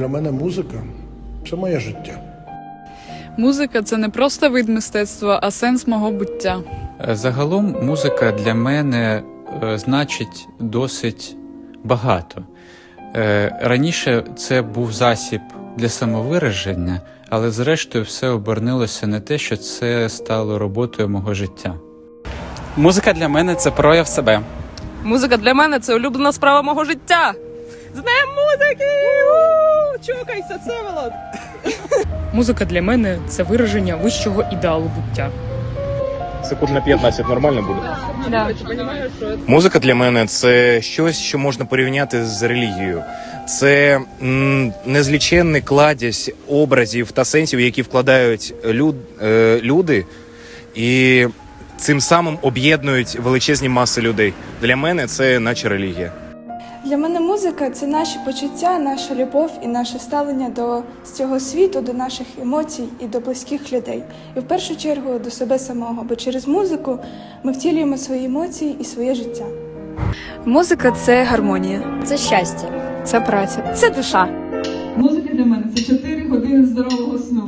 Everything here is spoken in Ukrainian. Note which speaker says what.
Speaker 1: мене музика це моє життя.
Speaker 2: Музика це не просто вид мистецтва, а сенс мого буття.
Speaker 3: Е, Загалом музика для мене е, значить досить багато. Е, Раніше це був засіб для самовираження, але зрештою все обернулося на те, що це стало роботою мого життя.
Speaker 4: Музика для мене це прояв себе.
Speaker 5: Музика для мене це улюблена справа мого життя. З Днем музики! Чокайся, Всеволод!
Speaker 6: Музика для мене це вираження вищого ідеалу буття.
Speaker 7: Секунд на 15 нормально буде.
Speaker 5: Що
Speaker 7: Музика для мене це щось, що можна порівняти з релігією. Це незліченний кладязь образів та сенсів, які вкладають люд, е, люди, і цим самим об'єднують величезні маси людей. Для мене це наче релігія.
Speaker 8: Для мене музика це наші почуття, наша любов і наше ставлення до цього світу, до наших емоцій і до близьких людей. І в першу чергу до себе самого, бо через музику ми втілюємо свої емоції і своє життя.
Speaker 9: Музика це гармонія.
Speaker 10: Це щастя.
Speaker 9: Це праця.
Speaker 10: Це душа.
Speaker 11: Музика для мене це 4 години здорового сну.